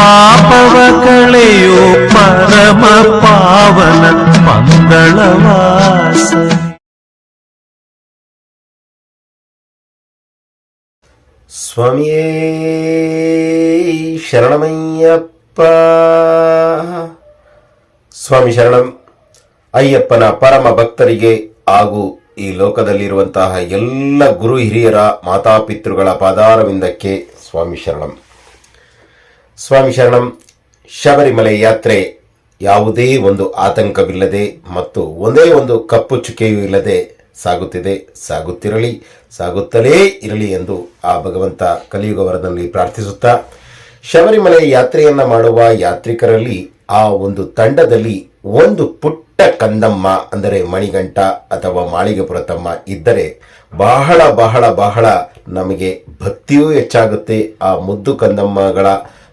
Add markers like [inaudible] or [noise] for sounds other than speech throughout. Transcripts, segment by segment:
ಪಾಪವ ಕಳೆಯೋ ಪರಮ ಪಾವನ ಮಂಗಳವಾಸ. ಸ್ವಾಮಿಯೇ ಶರಣಮಯ್ಯಪ್ಪ. ಸ್ವಾಮಿ ಶರಣಂ. ಅಯ್ಯಪ್ಪನ ಪರಮ ಭಕ್ತರಿಗೆ ಹಾಗೂ ಈ ಲೋಕದಲ್ಲಿರುವಂತಹ ಎಲ್ಲ ಗುರು ಹಿರಿಯರ ಮಾತಾಪಿತೃಗಳ ಪಾದಾರವಿಂದಕ್ಕೆ ಸ್ವಾಮಿ ಶರಣಂ. ಸ್ವಾಮಿ ಶರಣಂ, ಶಬರಿಮಲೆ ಯಾತ್ರೆ ಯಾವುದೇ ಒಂದು ಆತಂಕವಿಲ್ಲದೆ ಮತ್ತು ಒಂದೇ ಒಂದು ಕಪ್ಪು ಚುಕ್ಕೆಯೂ ಇಲ್ಲದೆ ಸಾಗುತ್ತಿದೆ. ಸಾಗುತ್ತಿರಲಿ, ಸಾಗುತ್ತಲೇ ಇರಲಿ ಎಂದು ಆ ಭಗವಂತ ಕಲಿಯುಗ ವರದಲ್ಲಿ ಪ್ರಾರ್ಥಿಸುತ್ತಾ, ಶಬರಿಮಲೆ ಯಾತ್ರೆಯನ್ನ ಮಾಡುವ ಯಾತ್ರಿಕರಲ್ಲಿ ಆ ಒಂದು ತಂಡದಲ್ಲಿ ಒಂದು ಪುಟ್ಟ ಕಂದಮ್ಮ ಅಂದರೆ ಮಣಿಗಂಟ ಅಥವಾ ಮಾಳಿಗೆಪುರತಮ್ಮ ಇದ್ದರೆ ಬಹಳ ಬಹಳ ಬಹಳ ನಮಗೆ ಭಕ್ತಿಯೂ ಹೆಚ್ಚಾಗುತ್ತೆ. ಆ ಮುದ್ದು ಕಂದಮ್ಮಗಳ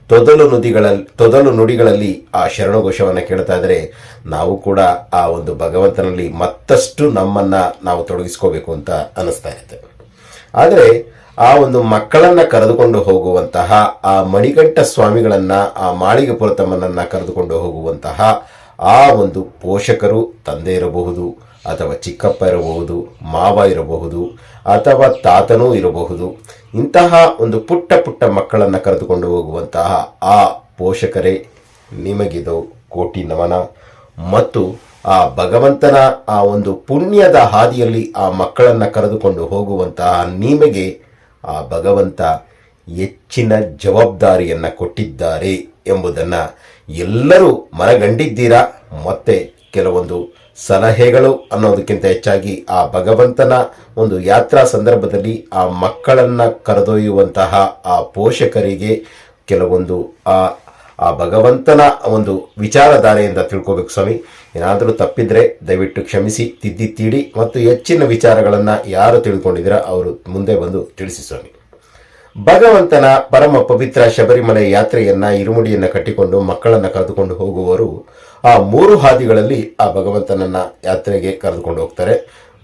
ತೊದಲು ನುಡಿಗಳಲ್ಲಿ ತೊದಲು ನುಡಿಗಳಲ್ಲಿ ಆ ಶರಣಘೋಷವನ್ನು ಕೇಳ್ತಾ ಇದ್ರೆ ನಾವು ಕೂಡ ಆ ಒಂದು ಭಗವಂತನಲ್ಲಿ ಮತ್ತಷ್ಟು ನಮ್ಮನ್ನ ನಾವು ತೊಡಗಿಸ್ಕೋಬೇಕು ಅಂತ ಅನಿಸ್ತಾ ಇರುತ್ತೆ. ಆದರೆ ಆ ಒಂದು ಮಕ್ಕಳನ್ನ ಕರೆದುಕೊಂಡು ಹೋಗುವಂತಹ, ಆ ಮಣಿಗಂಟ ಸ್ವಾಮಿಗಳನ್ನ, ಆ ಮಾಳಿಗೆ ಪುರತಮ್ಮನನ್ನ ಕರೆದುಕೊಂಡು ಹೋಗುವಂತಹ ಆ ಒಂದು ಪೋಷಕರು ತಂದೆ ಇರಬಹುದು ಅಥವಾ ಚಿಕ್ಕಪ್ಪ ಇರಬಹುದು, ಮಾವ ಇರಬಹುದು, ಅಥವಾ ತಾತನೂ ಇರಬಹುದು, ಇಂತಹ ಒಂದು ಪುಟ್ಟ ಪುಟ್ಟ ಮಕ್ಕಳನ್ನು ಕರೆದುಕೊಂಡು ಹೋಗುವಂತಹ ಆ ಪೋಷಕರೇ ನಿಮಗಿದು ಕೋಟಿ ನಮನ. ಮತ್ತು ಆ ಭಗವಂತನ ಆ ಒಂದು ಪುಣ್ಯದ ಹಾದಿಯಲ್ಲಿ ಆ ಮಕ್ಕಳನ್ನು ಕರೆದುಕೊಂಡು ಹೋಗುವಂತಹ ನಿಮಗೆ ಆ ಭಗವಂತ ಹೆಚ್ಚಿನ ಜವಾಬ್ದಾರಿಯನ್ನು ಕೊಟ್ಟಿದ್ದಾರೆ ಎಂಬುದನ್ನು ಎಲ್ಲರೂ ಮನಗಂಡಿದ್ದೀರಾ? ಮತ್ತೆ ಕೆಲವೊಂದು ಸಲಹೆಗಳು ಅನ್ನೋದಕ್ಕಿಂತ ಹೆಚ್ಚಾಗಿ ಆ ಭಗವಂತನ ಒಂದು ಯಾತ್ರಾ ಸಂದರ್ಭದಲ್ಲಿ ಆ ಮಕ್ಕಳನ್ನು ಕರೆದೊಯ್ಯುವಂತಹ ಆ ಪೋಷಕರಿಗೆ ಕೆಲವೊಂದು ಆ ಆ ಭಗವಂತನ ಒಂದು ವಿಚಾರಧಾರೆಯಿಂದ ತಿಳ್ಕೋಬೇಕು ಸ್ವಾಮಿ. ಏನಾದರೂ ತಪ್ಪಿದ್ರೆ ದಯವಿಟ್ಟು ಕ್ಷಮಿಸಿ, ತಿದ್ದಿ ತೀಡಿ ಮತ್ತು ಹೆಚ್ಚಿನ ವಿಚಾರಗಳನ್ನು ಯಾರು ತಿಳ್ಕೊಂಡಿದ್ದೀರಾ ಅವರು ಮುಂದೆ ಬಂದು ತಿಳಿಸಿ ಸ್ವಾಮಿ. ಭಗವಂತನ ಪರಮ ಪವಿತ್ರ ಶಬರಿಮಲೆ ಯಾತ್ರೆಯನ್ನ ಇರುಮುಡಿಯನ್ನು ಕಟ್ಟಿಕೊಂಡು ಮಕ್ಕಳನ್ನು ಕರೆದುಕೊಂಡು ಹೋಗುವವರು ಆ ಮೂರು ಹಾದಿಗಳಲ್ಲಿ ಆ ಭಗವಂತನನ್ನ ಯಾತ್ರೆಗೆ ಕರೆದುಕೊಂಡು ಹೋಗ್ತಾರೆ.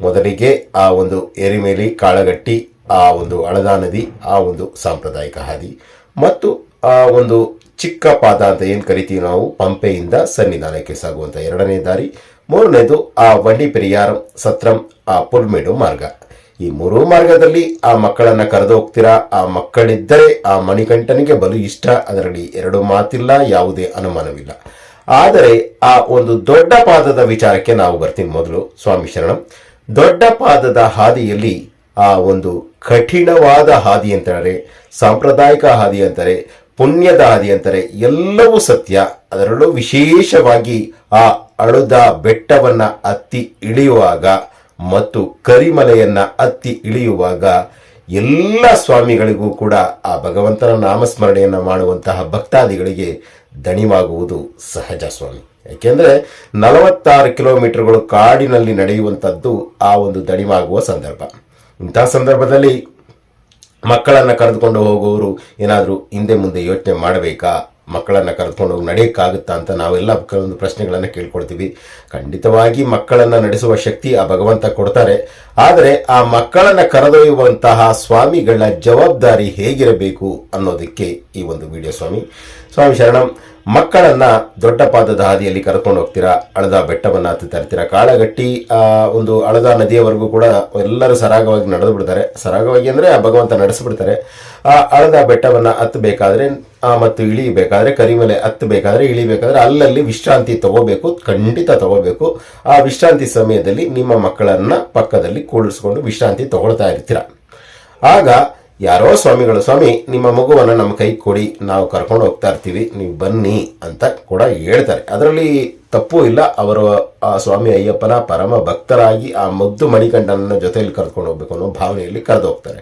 ಮೊದಲಿಗೆ ಆ ಒಂದು ಎರಿಮೇಲಿ, ಕಾಳಗಟ್ಟಿ, ಆ ಒಂದು ಅಳದಾ ನದಿ, ಆ ಒಂದು ಸಾಂಪ್ರದಾಯಿಕ ಹಾದಿ. ಮತ್ತು ಆ ಒಂದು ಚಿಕ್ಕ ಪಾದ ಅಂತ ಏನು ಕರಿತೀವಿ ನಾವು? ಪಂಪೆಯಿಂದ ಸನ್ನಿಧಾನಕ್ಕೆ ಸಾಗುವಂತ ಎರಡನೇ ದಾರಿ. ಮೂರನೇದು ಆ ವಂಡಿ ಪೆರಿಯಾರಂ, ಸತ್ರಂ, ಆ ಪುಲ್ಮೇಡು ಮಾರ್ಗ. ಈ ಮೂರೂ ಮಾರ್ಗದಲ್ಲಿ ಆ ಮಕ್ಕಳನ್ನ ಕರೆದು ಹೋಗ್ತೀರಾ? ಆ ಮಕ್ಕಳಿದ್ದರೆ ಆ ಮಣಿಕಂಠನಿಗೆ ಬಲು ಇಷ್ಟ. ಅದರಲ್ಲಿ ಎರಡು ಮಾತಿಲ್ಲ, ಯಾವುದೇ ಅನುಮಾನವಿಲ್ಲ. ಆದರೆ ಆ ಒಂದು ದೊಡ್ಡ ಪಾದದ ವಿಚಾರಕ್ಕೆ ನಾವು ಬರ್ತೀವಿ ಮೊದಲು, ಸ್ವಾಮಿ ಶರಣಂ. ದೊಡ್ಡ ಪಾದದ ಹಾದಿಯಲ್ಲಿ ಆ ಒಂದು ಕಠಿಣವಾದ ಹಾದಿ ಅಂತಾರೆ ಸಾಂಪ್ರದಾಯಿಕ ಹಾದಿ ಅಂತಾರೆ ಪುಣ್ಯದ ಹಾದಿ ಅಂತಾರೆ ಎಲ್ಲವೂ ಸತ್ಯ. ಅದರಲ್ಲೂ ವಿಶೇಷವಾಗಿ ಆ ಅಳುದ ಬೆಟ್ಟವನ್ನ ಅತ್ತಿ ಇಳಿಯುವಾಗ ಮತ್ತು ಕರಿಮಲೆಯನ್ನ ಅತ್ತಿ ಇಳಿಯುವಾಗ ಎಲ್ಲ ಸ್ವಾಮಿಗಳಿಗೂ ಕೂಡ ಆ ಭಗವಂತನ ನಾಮಸ್ಮರಣೆಯನ್ನು ಮಾಡುವಂತಹ ಭಕ್ತಾದಿಗಳಿಗೆ ದಣಿವಾಗುವುದು ಸಹಜ ಸ್ವಾಮಿ. ಯಾಕೆಂದರೆ ನಲವತ್ತಾರು ಕಿಲೋಮೀಟರ್ಗಳು ಕಾಡಿನಲ್ಲಿ ನಡೆಯುವಂಥದ್ದು ಆ ಒಂದು ದಣಿವಾಗುವ ಸಂದರ್ಭ. ಇಂತಹ ಸಂದರ್ಭದಲ್ಲಿ ಮಕ್ಕಳನ್ನು ಕರೆದುಕೊಂಡು ಹೋಗುವವರು ಏನಾದರೂ ಹಿಂದೆ ಮುಂದೆ ಯೋಚನೆ ಮಾಡಬೇಕಾ? ಮಕ್ಕಳನ್ನು ಕರ್ಕೊಂಡು ಹೋಗಿ ನಡೆಯೋಕ್ಕಾಗುತ್ತಾ ಅಂತ ನಾವೆಲ್ಲ ಕೆಲವೊಂದು ಪ್ರಶ್ನೆಗಳನ್ನು ಕೇಳ್ಕೊಳ್ತೀವಿ. ಖಂಡಿತವಾಗಿ ಮಕ್ಕಳನ್ನು ನಡೆಸುವ ಶಕ್ತಿ ಆ ಭಗವಂತ ಕೊಡ್ತಾರೆ. ಆದರೆ ಆ ಮಕ್ಕಳನ್ನು ಕರೆದೊಯ್ಯುವಂತಹ ಸ್ವಾಮಿಗಳ ಜವಾಬ್ದಾರಿ ಹೇಗಿರಬೇಕು ಅನ್ನೋದಕ್ಕೆ ಈ ಒಂದು ವಿಡಿಯೋ ಸ್ವಾಮಿ. ಸ್ವಾಮಿ ಶರಣಂ ಮಕ್ಕಳನ್ನ ದೊಡ್ಡ ಪಾದದ ಹಾದಿಯಲ್ಲಿ ಕರ್ಕೊಂಡು ಹೋಗ್ತೀರಾ? ಅಳದ ಬೆಟ್ಟವನ್ನು ಹತ್ತುತ್ತಾ ಇರ್ತೀರಾ ಕಾಳಗಟ್ಟಿ, ಆ, ಒಂದು ಅಳದ ನದಿಯವರೆಗೂ ಕೂಡ ಎಲ್ಲರೂ ಸರಾಗವಾಗಿ ನಡೆದು ಬಿಡ್ತಾರೆ. ಸರಾಗವಾಗಿ ಅಂದರೆ ಆ ಭಗವಂತ ನಡೆಸಿಬಿಡ್ತಾರೆ. ಆ ಅಳದ ಬೆಟ್ಟವನ್ನು ಹತ್ತಬೇಕಾದ್ರೆ ಮತ್ತು ಇಳಿಬೇಕಾದ್ರೆ, ಕರಿಮಲೆ ಹತ್ತಬೇಕಾದ್ರೆ ಇಳಿಬೇಕಾದ್ರೆ ಅಲ್ಲಲ್ಲಿ ವಿಶ್ರಾಂತಿ ತಗೋಬೇಕು, ಖಂಡಿತ ತಗೋಬೇಕು. ಆ ವಿಶ್ರಾಂತಿ ಸಮಯದಲ್ಲಿ ನಿಮ್ಮ ಮಕ್ಕಳನ್ನ ಪಕ್ಕದಲ್ಲಿ ಕೂಡಿಸ್ಕೊಂಡು ವಿಶ್ರಾಂತಿ ತಗೊಳ್ತಾ ಇರ್ತೀರ? ಆಗ ಯಾರೋ ಸ್ವಾಮಿಗಳು, ಸ್ವಾಮಿ, ನಿಮ್ಮ ಮಗುವನ್ನು ನಮ್ಮ ಕೈ ಕೊಡಿ, ನಾವು ಕರ್ಕೊಂಡು ಹೋಗ್ತಾ ಇರ್ತೀವಿ, ನೀವು ಬನ್ನಿ ಅಂತ ಕೂಡ ಹೇಳ್ತಾರೆ. ಅದರಲ್ಲಿ ತಪ್ಪು ಇಲ್ಲ, ಅವರು ಆ ಸ್ವಾಮಿ ಅಯ್ಯಪ್ಪನ ಪರಮ ಭಕ್ತರಾಗಿ ಆ ಮದ್ದು ಮಣಿಕಂಠನ ಜೊತೆಯಲ್ಲಿ ಕರ್ಕೊಂಡು ಹೋಗ್ಬೇಕು ಅನ್ನೋ ಭಾವನೆಯಲ್ಲಿ ಕರೆದು ಹೋಗ್ತಾರೆ.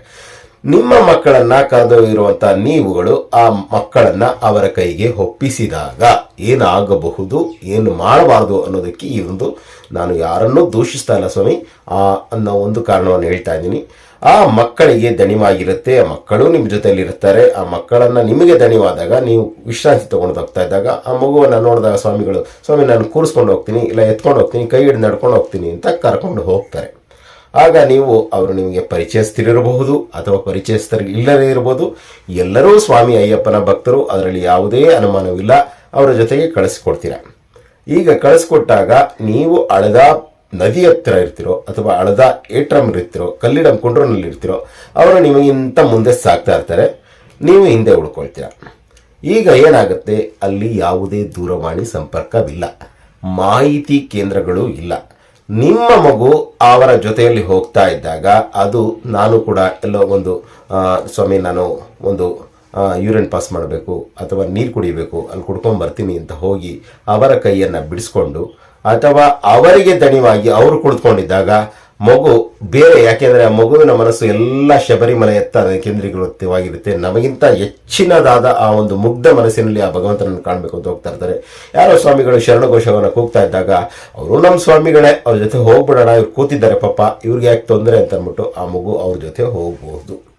ನಿಮ್ಮ ಮಕ್ಕಳನ್ನ ಕರೆದೊಯ್ಯಿರುವಂತ ನೀವುಗಳು ಆ ಮಕ್ಕಳನ್ನ ಅವರ ಕೈಗೆ ಒಪ್ಪಿಸಿದಾಗ ಏನಾಗಬಹುದು, ಏನು ಮಾಡಬಾರದು ಅನ್ನೋದಕ್ಕೆ ಈ ಒಂದು ನಾನು ಯಾರನ್ನೂ ದೂಷಿಸ್ತಾ ಇಲ್ಲ ಸ್ವಾಮಿ. ಆ ಅನ್ನೋ ಒಂದು ಕಾರಣವನ್ನು ಹೇಳ್ತಾ ಇದ್ದೀನಿ. ಆ ಮಕ್ಕಳಿಗೆ ದಣಿವಾಗಿರುತ್ತೆ, ಆ ಮಕ್ಕಳು ನಿಮ್ಮ ಜೊತೆಲಿ ಇರ್ತಾರೆ ಆ ಮಕ್ಕಳನ್ನ ನಿಮಗೆ ದಣಿವಾದಾಗ ನೀವು ವಿಶ್ರಾಂತಿ ತೊಗೊಂಡು ಹೋಗ್ತಾ ಇದ್ದಾಗ ಆ ಮಗುವನ್ನು ನೋಡಿದಾಗ ಸ್ವಾಮಿಗಳು, ಸ್ವಾಮಿ, ನಾನು ಕೂರಿಸ್ಕೊಂಡು ಹೋಗ್ತೀನಿ, ಇಲ್ಲ ಎತ್ಕೊಂಡು ಹೋಗ್ತೀನಿ, ಕೈ ಹಿಡಿದು ನಡ್ಕೊಂಡು ಹೋಗ್ತೀನಿ ಅಂತ ಕರ್ಕೊಂಡು ಹೋಗ್ತಾರೆ. ಆಗ ನೀವು ಅವರು ನಿಮಗೆ ಪರಿಚಯಿಸ್ತಿರಬಹುದು ಅಥವಾ ಪರಿಚಯಸ್ಥರು ಇಲ್ಲದೇ ಇರಬಹುದು ಎಲ್ಲರೂ ಸ್ವಾಮಿ ಅಯ್ಯಪ್ಪನ ಭಕ್ತರು, ಅದರಲ್ಲಿ ಯಾವುದೇ ಅನುಮಾನವಿಲ್ಲ, ಅವರ ಜೊತೆಗೆ ಕಳಿಸ್ಕೊಡ್ತೀರ. ಈಗ ಕಳಿಸ್ಕೊಟ್ಟಾಗ ನೀವು ಅಳದ ನದಿ ಹತ್ತಿರ ಇರ್ತಿರೋ ಅಥವಾ ಅಳದ ಏಟ್ರಮ್ ಇರ್ತಿರೋ, ಕಲ್ಲಿಡಂ ಕುಂಡ್ರನಲ್ಲಿ ಇರ್ತಿರೋ, ಅವರು ನಿಮಗಿಂತ ಮುಂದೆ ಸಾಕ್ತಾ ಇರ್ತಾರೆ. ನೀವು ಹಿಂದೆ ಉಳ್ಕೊಳ್ತೀರ. ಈಗ ಏನಾಗುತ್ತೆ? ಅಲ್ಲಿ ಯಾವುದೇ ದೂರವಾಣಿ ಸಂಪರ್ಕವಿಲ್ಲ. ಮಾಹಿತಿ ಕೇಂದ್ರಗಳು ಇಲ್ಲ. ನಿಮ್ಮ ಮಗು ಅವರ ಜೊತೆಯಲ್ಲಿ ಹೋಗ್ತಾ ಇದ್ದಾಗ ಅದು ನಾನು ಕೂಡ ಎಲ್ಲೋ ಒಂದು ಸ್ವಾಮಿ ನಾನು ಒಂದು ಯೂರಿನ್ ಪಾಸ್ ಮಾಡಬೇಕು ಅಥವಾ ನೀರು ಕುಡಿಬೇಕು, ಅಲ್ಲಿ ಕುಡ್ಕೊಂಡು ಬರ್ತೀನಿ ಅಂತ ಹೋಗಿ ಅವರ ಕೈಯನ್ನು ಬಿಡಿಸ್ಕೊಂಡು ಅಥವಾ ಅವರಿಗೆ ದಣಿವಾಗಿ ಅವರು ಕುಳಿತುಕೊಂಡಿದ್ದಾಗ ಮಗು ಬೇರೆ, ಯಾಕೆಂದ್ರೆ ಆ ಮಗುವಿನ ಮನಸ್ಸು ಎಲ್ಲ ಶಬರಿಮಲೆಯತ್ತ ಕೇಂದ್ರೀಕೃತವಾಗಿರುತ್ತೆ. ನಮಗಿಂತ ಹೆಚ್ಚಿನದಾದ ಆ ಒಂದು ಮುಗ್ಧ ಮನಸ್ಸಿನಲ್ಲಿ ಆ ಭಗವಂತನನ್ನು ಕಾಣಬೇಕು ಅಂತ ಹೋಗ್ತಾ ಇರ್ತಾರೆ. ಯಾರೋ ಸ್ವಾಮಿಗಳು ಶರಣಘೋಷವನ್ನು ಕೂಗ್ತಾ ಇದ್ದಾಗ, ಅವರು ನಮ್ಮ ಸ್ವಾಮಿಗಳೇ, ಅವ್ರ ಜೊತೆ ಹೋಗ್ಬಿಡೋಣ, ಇವ್ರು ಕೂತಿದ್ದಾರೆ ಪಾಪ, ಇವ್ರಿಗೆ ಯಾಕೆ ತೊಂದರೆ? ಅಂತ ಅಂದ್ಬಿಟ್ಟು ಆ ಮಗು ಅವ್ರ ಜೊತೆ ಹೋಗಬಹುದು.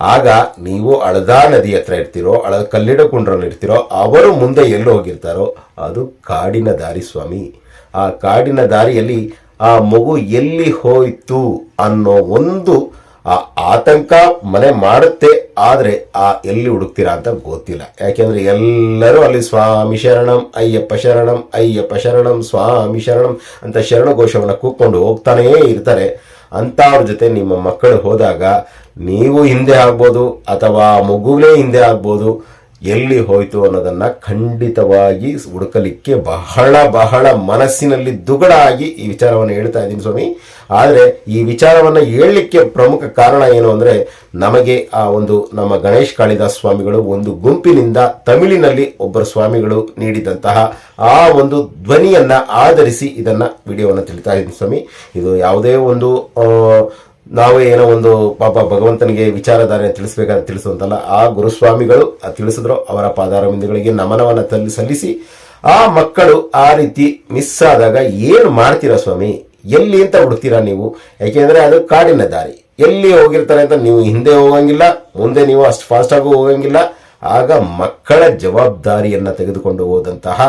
ಆಗ ನೀವು ಅಳದಾ ನದಿ ಹತ್ರ ಇರ್ತೀರೋ, ಅಳದ ಕಲ್ಲಿಡ ಕುಂಡ್ರಲ್ಲಿ ಇರ್ತೀರೋ, ಅವರು ಮುಂದೆ ಎಲ್ಲಿ ಹೋಗಿರ್ತಾರೋ, ಅದು ಕಾಡಿನ ದಾರಿ ಸ್ವಾಮಿ. ಆ ಕಾಡಿನ ದಾರಿಯಲ್ಲಿ ಆ ಮಗು ಎಲ್ಲಿ ಹೋಯಿತು ಅನ್ನೋ ಒಂದು, ಆ ಆತಂಕ ಮನೆ ಮಾಡುತ್ತೆ, ಆದರೆ ಆ ಎಲ್ಲಿ ಹುಡುಕ್ತೀರಾ ಅಂತ ಗೊತ್ತಿಲ್ಲ. ಯಾಕೆಂದ್ರೆ ಎಲ್ಲರೂ ಅಲ್ಲಿ ಸ್ವಾಮಿ ಶರಣಂ, ಅಯ್ಯಪ್ಪ ಶರಣಂ ಅಯ್ಯಪ್ಪ ಶರಣಂ, ಸ್ವಾಮಿ ಶರಣಂ ಅಂತ ಶರಣಘೋಷವನ್ನು ಕೂತ್ಕೊಂಡು ಹೋಗ್ತಾನೇ ಇರ್ತಾರೆ. ಅಂಥವ್ರ ಜೊತೆ ನಿಮ್ಮ ಮಕ್ಕಳು ಹೋದಾಗ ನೀವು ಹಿಂದೆ ಆಗ್ಬೋದು ಅಥವಾ ಮಗುವೇ ಹಿಂದೆ ಆಗ್ಬೋದು. ಎಲ್ಲಿ ಹೋಯ್ತು ಅನ್ನೋದನ್ನ ಖಂಡಿತವಾಗಿ ಹುಡುಕಲಿಕ್ಕೆ ಬಹಳ ಬಹಳ ಮನಸ್ಸಿನಲ್ಲಿ ದುಗಡ ಆಗಿ ಈ ವಿಚಾರವನ್ನು ಹೇಳ್ತಾ ಇದ್ದೀನಿ ಸ್ವಾಮಿ. ಆದರೆ ಈ ವಿಚಾರವನ್ನು ಹೇಳಲಿಕ್ಕೆ ಪ್ರಮುಖ ಕಾರಣ ಏನು ಅಂದರೆ ನಮಗೆ ಆ ಒಂದು ನಮ್ಮ ಗಣೇಶ್ ಕಾಳಿದಾಸ್ ಸ್ವಾಮಿಗಳು ಒಂದು ಗುಂಪಿನಿಂದ ತಮಿಳಿನಲ್ಲಿ ಒಬ್ಬರು ಸ್ವಾಮಿಗಳು ನೀಡಿದಂತಹ ಆ ಒಂದು ಧ್ವನಿಯನ್ನ ಆಧರಿಸಿ ಇದನ್ನ ವಿಡಿಯೋವನ್ನು ತಿಳಿತಾ ಇದ್ದೀನಿ ಸ್ವಾಮಿ. ಇದು ಯಾವುದೇ ಒಂದು ನಾವೇ ಏನೋ ಒಂದು ಪಾಪ ಭಗವಂತನಿಗೆ ವಿಚಾರಧಾರೆ ತಿಳಿಸ್ಬೇಕಾದ್ರೆ ತಿಳಿಸುವಂತಲ್ಲ, ಆ ಗುರುಸ್ವಾಮಿಗಳು ತಿಳಿಸಿದ್ರು, ಅವರ ಪಾದಾರವಿಂದಗಳಿಗೆ ನಮನವನ್ನು ತಲ್ಲಿ ಸಲ್ಲಿಸಿ, ಆ ಮಕ್ಕಳು ಆ ರೀತಿ ಮಿಸ್ ಆದಾಗ ಏನು ಮಾಡ್ತೀರಾ ಸ್ವಾಮಿ? ಎಲ್ಲಿ ಅಂತ ಹುಡ್ತೀರಾ ನೀವು? ಯಾಕೆಂದ್ರೆ ಅದು ಕಾಡಿನ ದಾರಿ. ಎಲ್ಲಿ ಹೋಗಿರ್ತಾರೆ ಅಂತ ನೀವು ಹಿಂದೆ ಹೋಗಂಗಿಲ್ಲ, ಮುಂದೆ ನೀವು ಅಷ್ಟು ಫಾಸ್ಟಾಗೂ ಹೋಗಂಗಿಲ್ಲ. ಆಗ ಮಕ್ಕಳ ಜವಾಬ್ದಾರಿಯನ್ನು ತೆಗೆದುಕೊಂಡು ಹೋದಂತಹ,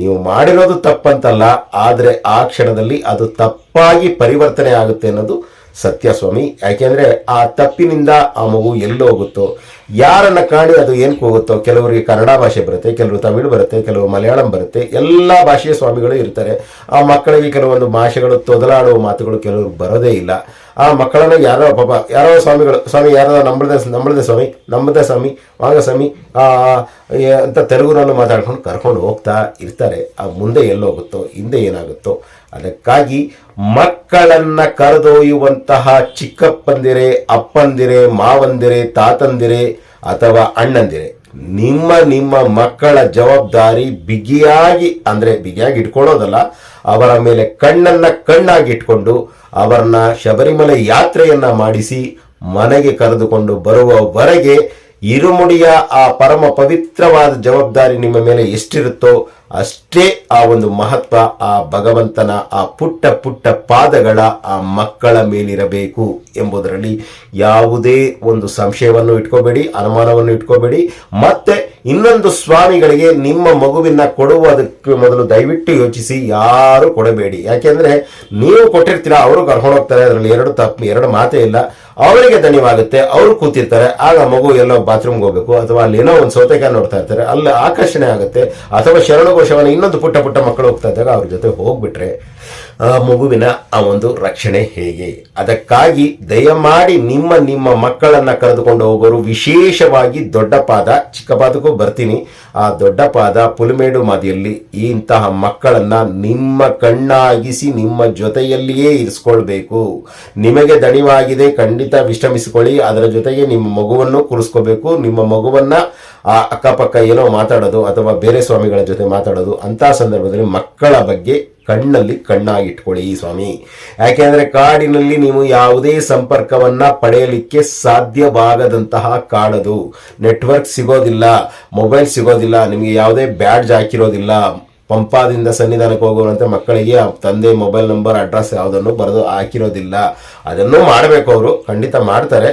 ನೀವು ಮಾಡಿರೋದು ತಪ್ಪಂತಲ್ಲ, ಆದರೆ ಆ ಕ್ಷಣದಲ್ಲಿ ಅದು ತಪ್ಪಾಗಿ ಪರಿವರ್ತನೆ ಆಗುತ್ತೆ ಅನ್ನೋದು ಸತ್ಯ ಸ್ವಾಮಿ ಯಾಕೆಂದ್ರೆ ಆ ತಪ್ಪಿನಿಂದ ಆ ಮಗು ಎಲ್ಲಿ ಹೋಗುತ್ತೋ ಯಾರನ್ನ ಕಾಣಿ ಅದು ಏನಕ್ಕೆ ಹೋಗುತ್ತೋ ಕೆಲವರಿಗೆ ಕನ್ನಡ ಭಾಷೆ ಬರುತ್ತೆ, ಕೆಲವರು ತಮಿಳು ಬರುತ್ತೆ ಕೆಲವರು ಮಲಯಾಳಂ ಬರುತ್ತೆ, ಎಲ್ಲ ಭಾಷೆಯ ಸ್ವಾಮಿಗಳು ಇರ್ತಾರೆ. ಆ ಮಕ್ಕಳಿಗೆ ಕೆಲವೊಂದು ಭಾಷೆಗಳು ತೊದಲಾಡುವ ಮಾತುಗಳು ಕೆಲವರು ಬರೋದೇ ಇಲ್ಲ. ಆ ಮಕ್ಕಳನ್ನ ಯಾರೋ ಪಾಪ, ಯಾರೋ ಸ್ವಾಮಿಗಳು, ಸ್ವಾಮಿ ಯಾರೋ ನಂಬಳದ, ನಂಬಳದೆ ಸ್ವಾಮಿ ನಂಬದೆ ಸ್ವಾಮಿ, ವಾಂಗ ಸ್ವಾಮಿ, ಆ ಅಂತ ತೆಲುಗುನನ್ನು ಮಾತಾಡ್ಕೊಂಡು ಕರ್ಕೊಂಡು ಹೋಗ್ತಾ ಇರ್ತಾರೆ. ಆ ಮುಂದೆ ಎಲ್ಲೋಗುತ್ತೋ, ಹಿಂದೆ ಏನಾಗುತ್ತೋ, ಅದಕ್ಕಾಗಿ ಮಕ್ಕಳನ್ನ ಕರೆದೊಯ್ಯುವಂತಹ ಚಿಕ್ಕಪ್ಪಂದಿರೆ, ಅಪ್ಪಂದಿರೆ, ಮಾವಂದಿರೆ, ತಾತಂದಿರೆ ಅಥವಾ ಅಣ್ಣಂದಿರೆ, ನಿಮ್ಮ ನಿಮ್ಮ ಮಕ್ಕಳ ಜವಾಬ್ದಾರಿ ಬಿಗಿಯಾಗಿ, ಅಂದ್ರೆ ಬಿಗಿಯಾಗಿ ಇಟ್ಕೊಳ್ಳೋದಲ್ಲ, ಅವರ ಮೇಲೆ ಕಣ್ಣನ್ನ ಕಣ್ಣಾಗಿ ಇಟ್ಕೊಂಡು ಅವರನ್ನ ಶಬರಿಮಲೆ ಯಾತ್ರೆಯನ್ನ ಮಾಡಿಸಿ ಮನೆಗೆ ಕರೆದುಕೊಂಡು ಬರುವವರೆಗೆ ಇರುಮುಡಿಯ ಆ ಪರಮ ಪವಿತ್ರವಾದ ಜವಾಬ್ದಾರಿ ನಿಮ್ಮ ಮೇಲೆ ಎಷ್ಟಿರುತ್ತೋ ಅಷ್ಟೇ ಆ ಒಂದು ಮಹತ್ವ, ಆ ಭಗವಂತನ, ಆ ಪುಟ್ಟ ಪುಟ್ಟ ಪಾದಗಳ, ಆ ಮಕ್ಕಳ ಮೇಲಿರಬೇಕು ಎಂಬುದರಲ್ಲಿ ಯಾವುದೇ ಒಂದು ಸಂಶಯವನ್ನು ಇಟ್ಕೋಬೇಡಿ, ಅನುಮಾನವನ್ನು ಇಟ್ಕೋಬೇಡಿ. ಮತ್ತೆ ಇನ್ನೊಂದು ಸ್ವಾಮಿಗಳಿಗೆ ನಿಮ್ಮ ಮಗುವಿನ ಕೊಡುವುದಕ್ಕೆ ಮೊದಲು ದಯವಿಟ್ಟು ಯೋಚಿಸಿ, ಯಾರು ಕೊಡಬೇಡಿ. ಯಾಕೆಂದ್ರೆ ನೀವು ಕೊಟ್ಟಿರ್ತೀರಾ, ಅವರು ಕರ್ಕೊಂಡು ಹೋಗ್ತಾರೆ, ಅದರಲ್ಲಿ ಎರಡು ತಪ್ಪು, ಎರಡು ಮಾತೇ ಇಲ್ಲ. ಅವರಿಗೆ ದಣಿವಾಗುತ್ತೆ ಅವರು ಕೂತಿರ್ತಾರೆ, ಆಗ ಮಗು ಎಲ್ಲೋ ಬಾತ್ರೂಮ್ಗೆ ಹೋಗ್ಬೇಕು, ಅಥವಾ ಅಲ್ಲಿ ಏನೋ ಒಂದು ಸೌತೆಕಾಯಿ ನೋಡ್ತಾ ಇರ್ತಾರೆ, ಅಲ್ಲಿ ಆಕರ್ಷಣೆ ಆಗುತ್ತೆ, ಅಥವಾ ಶರಣಘೋಷವನ್ನು ಇನ್ನೊಂದು ಪುಟ್ಟ ಪುಟ್ಟ ಮಕ್ಕಳು ಹೋಗ್ತಾ ಇದ್ದಾಗ ಅವ್ರ ಜೊತೆ ಹೋಗ್ಬಿಟ್ರೆ ಮಗುವಿನ ಆ ಒಂದು ರಕ್ಷಣೆ ಹೇಗೆ? ಅದಕ್ಕಾಗಿ ದಯಮಾಡಿ ನಿಮ್ಮ ನಿಮ್ಮ ಮಕ್ಕಳನ್ನ ಕರೆದುಕೊಂಡು ಹೋಗೋರು ವಿಶೇಷವಾಗಿ ದೊಡ್ಡ ಪಾದ ಚಿಕ್ಕ ಪಾದಕ್ಕೂ ಬರ್ತೀನಿ. ಆ ದೊಡ್ಡ ಪಾದ ಪುಲಿಮೇಡು ಮಾದಿಯಲ್ಲಿ ಇಂತಹ ಮಕ್ಕಳನ್ನ ನಿಮ್ಮ ಕಣ್ಣಾಗಿಸಿ ನಿಮ್ಮ ಜೊತೆಯಲ್ಲಿಯೇ ಇರಿಸ್ಕೊಳ್ಬೇಕು. ನಿಮಗೆ ದಣಿವಾಗಿದೆ, ಖಂಡಿತ ವಿಶ್ರಮಿಸಿಕೊಳ್ಳಿ. ಅದರ ಜೊತೆಗೆ ನಿಮ್ಮ ಮಗುವನ್ನು ಕೂರಿಸ್ಕೋಬೇಕು. ನಿಮ್ಮ ಮಗುವನ್ನ ಆ ಅಕ್ಕಪಕ್ಕ ಏನೋ ಮಾತಾಡೋದು ಅಥವಾ ಬೇರೆ ಸ್ವಾಮಿಗಳ ಜೊತೆ ಮಾತಾಡೋದು ಅಂತ ಸಂದರ್ಭದಲ್ಲಿ ಮಕ್ಕಳ ಬಗ್ಗೆ ಕಣ್ಣಲ್ಲಿ ಕಣ್ಣಾಗಿಟ್ಕೊಳ್ಳಿ ಸ್ವಾಮಿ. ಯಾಕೆಂದ್ರೆ ಕಾಡಿನಲ್ಲಿ ನೀವು ಯಾವುದೇ ಸಂಪರ್ಕವನ್ನ ಪಡೆಯಲಿಕ್ಕೆ ಸಾಧ್ಯವಾಗದಂತಹ ಕಾಡದು. ನೆಟ್ವರ್ಕ್ ಸಿಗೋದಿಲ್ಲ ಮೊಬೈಲ್ ಸಿಗೋದಿಲ್ಲ, ನಿಮಗೆ ಯಾವುದೇ ಬ್ಯಾಡ್ಜ್ ಹಾಕಿರೋದಿಲ್ಲ ಪಂಪಾದಿಂದ ಸನ್ನಿಧಾನಕ್ಕೆ ಹೋಗುವಂತೆ ಮಕ್ಕಳಿಗೆ ತಂದೆ ಮೊಬೈಲ್ ನಂಬರ್ ಅಡ್ರೆಸ್ ಯಾವುದನ್ನು ಬರೆದು ಹಾಕಿರೋದಿಲ್ಲ. ಅದನ್ನು ಮಾಡಬೇಕು ಅವರು, ಖಂಡಿತ ಮಾಡ್ತಾರೆ.